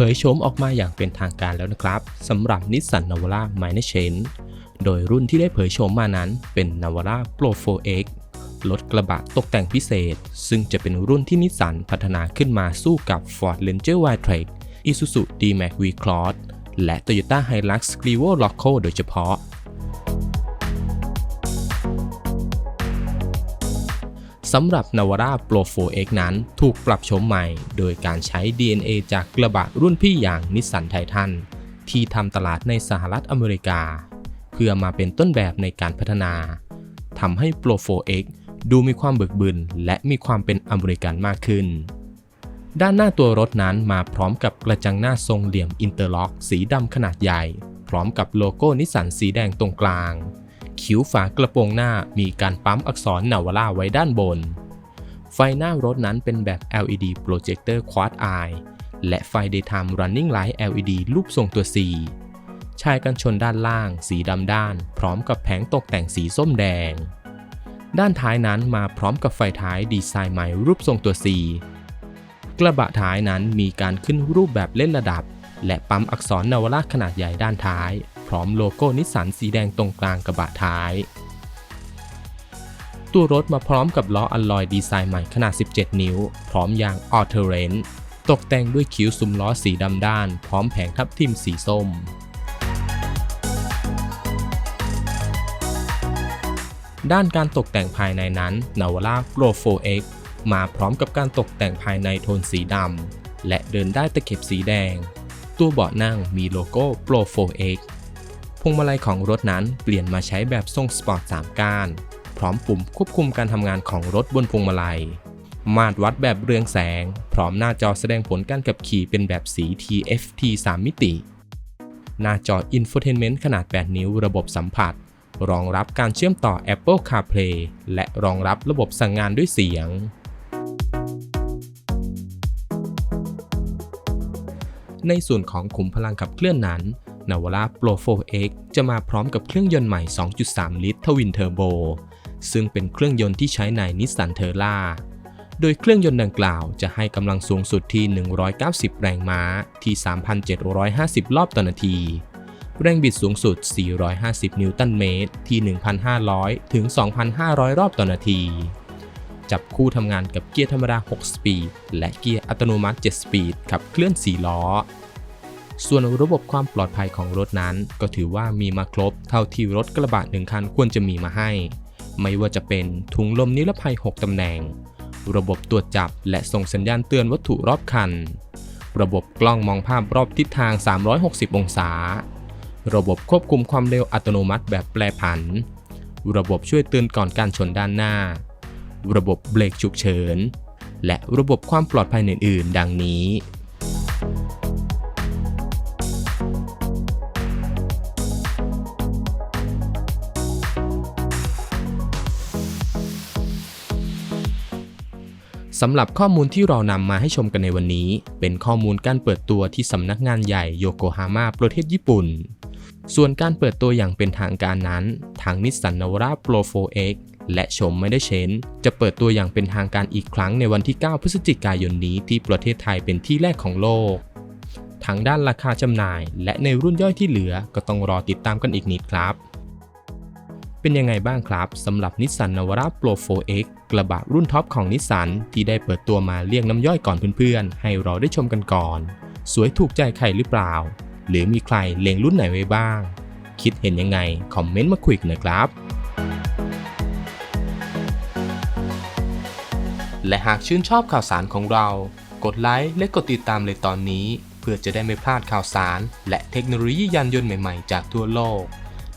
เผยโฉมออกมาอย่างเป็นทางการแล้วนะครับสำหรับนิสสันนาวาร่า Minor Change โดยรุ่นที่ได้เผยโฉมมานั้นเป็นนาวาร่าโปร 4X รถกระบะตกแต่งพิเศษ ซึ่งจะเป็นรุ่นที่นิสสันพัฒนาขึ้นมาสู้กับ Ford Ranger Wildtrak Isuzu D-Max V-Cross และ Toyota Hilux Clio Loco โดยเฉพาะ สำหรับ Navara Pro 4X นั้นถูกปรับโฉมใหม่ โดยการใช้ DNA จากกระบะรุ่นพี่อย่างนิสสันไททันที่ทำตลาดในสหรัฐอเมริกา เพื่อมาเป็นต้นแบบในการพัฒนาทำให้ Pro 4X ดูมีความเบิกบึนและมีความเป็นอเมริกันมากขึ้น ด้านหน้าตัวรถนั้นมาพร้อมกับกระจังหน้าทรงเหลี่ยมอินเตอร์ล็อก สีดำขนาดใหญ่ พร้อมกับโลโก้นิสสันสีแดงตรงกลาง คิ้วฝากระโปรงหน้ามีการปั๊มอักษรนาวาร่าไว้ด้านบน ไฟหน้ารถนั้นเป็นแบบ LED Projector Quad Eye และไฟ Daytime Running Light LED รูปทรงตัว C ชายกันชนด้านล่าง สีดำด้าน พร้อมกับแผงตกแต่งสีส้มแดง ด้านท้ายนั้นมาพร้อมกับไฟท้ายดีไซน์ใหม่รูปทรงตัว C กระบะท้ายนั้นมีการขึ้นรูปแบบเล่นระดับ และปั๊มอักษรนาวาร่าขนาดใหญ่ด้านท้าย พร้อมโลโก้นิสสันสีแดงตรงกลางกระบะท้าย ตัวรถมาพร้อมกับล้ออัลลอยดีไซน์ใหม่ขนาด 17 นิ้ว พร้อมยางออเทเรนตกแต่งด้วยคิ้วซุ้มล้อสีดำด้าน พร้อมแผงทับทิมสีส้ม ด้านการตกแต่งภายในนั้น Navara Pro 4X มาพร้อมกับการตกแต่งภายในโทนสีดำและเดินได้ตะเข็บสีแดง ตัวเบาะนั่งมีโลโก้ Pro 4X พวงมาลัยของรถนั้นเปลี่ยนมาใช้แบบทรงสปอร์ต3ก้าน พร้อมปุ่มควบคุมการทำงานของรถบนพวงมาลัย มาตรวัดแบบเรืองแสง พร้อมหน้าจอแสดงผลการขับขี่เป็นแบบสี TFT 3 มิติ หน้าจอ Infotainment ขนาด 8 นิ้วระบบสัมผัส รองรับการเชื่อมต่อ Apple CarPlay และรองรับระบบสั่งงานด้วยเสียงในส่วนของขุมพลังขับเคลื่อนนั้น Navara Pro 4X จะมาพร้อมกับเครื่องยนต์ใหม่ 2.3 ลิตรทวินเทอร์โบ ซึ่งเป็นเครื่องยนต์ที่ใช้ใน Nissan t e r r a โดยเครื่องยนต์ดังกล่าวจะให้กำลังสูงสุดที่ 190 แรงม้าที่ 3,750 รอบต่อนาที แรงบิดสูงสุด 450 นิวตันเมตร ที่ 1,500 ถึง 2,500 รอบต่อนาที จับคู่ทำงานกับเกียร์ธรรมดา 6 สปีด และเกียร์อัตโนมัติ 7 สปีดขับเคลื่อน 4 ล้อ ส่วนระบบความปลอดภัยของรถนั้น ก็ถือว่ามีมาครบเท่าที่รถกระบะหนึ่งคันควรจะมีมาให้ ไม่ว่าจะเป็นถุงลมนิรภัย 6 ตำแหน่ง ระบบตรวจจับและส่งสัญญาณเตือนวัตถุรอบคัน ระบบกล้องมองภาพรอบทิศทาง 360 องศา ระบบควบคุมความเร็วอัตโนมัติแบบแปรผัน ระบบช่วยเตือนก่อนการชนด้านหน้า ระบบเบรกฉุกเฉิน และระบบความปลอดภัยอื่น ๆ ดังนี้ สำหรับข้อมูลที่เรานำมาให้ชมกันในวันนี้ เป็นข้อมูลการเปิดตัวที่สำนักงานใหญ่โยโกฮาม่าประเทศญี่ปุ่น ส่วนการเปิดตัวอย่างเป็นทางการนั้น ทางนิสสันนาวาร่า Pro 4X และชมไม่ได้เชนจะเปิดตัวอย่างเป็นทางการอีกครั้งในวันที่ 9 พฤศจิกายนนี้ที่ประเทศไทยเป็นที่แรกของโลกทั้งด้านราคาจำหน่าย และในรุ่นย่อยที่เหลือก็ต้องรอติดตามกันอีกนิดครับ เป็นยังไงบ้างครับสำหรับนิสสันนวาร่า Pro 4X กระบะรุ่นท็อปของนิสสันที่ได้เปิดตัวมาเรียงน้ำย่อยก่อนเพื่อนๆ ให้เราได้ชมกันก่อน สวยถูกใจใครหรือเปล่า หรือมีใครเล็งรุ่นไหนไว้บ้าง คิดเห็นยังไง คอมเมนต์มาคุยกันนะครับและหากชื่นชอบข่าวสารของเรา กดไลค์และกดติดตามเลยตอนนี้ เพื่อจะได้ไม่พลาดข่าวสาร และเทคโนโลยียานยนต์ใหม่ๆ จากทั่วโลก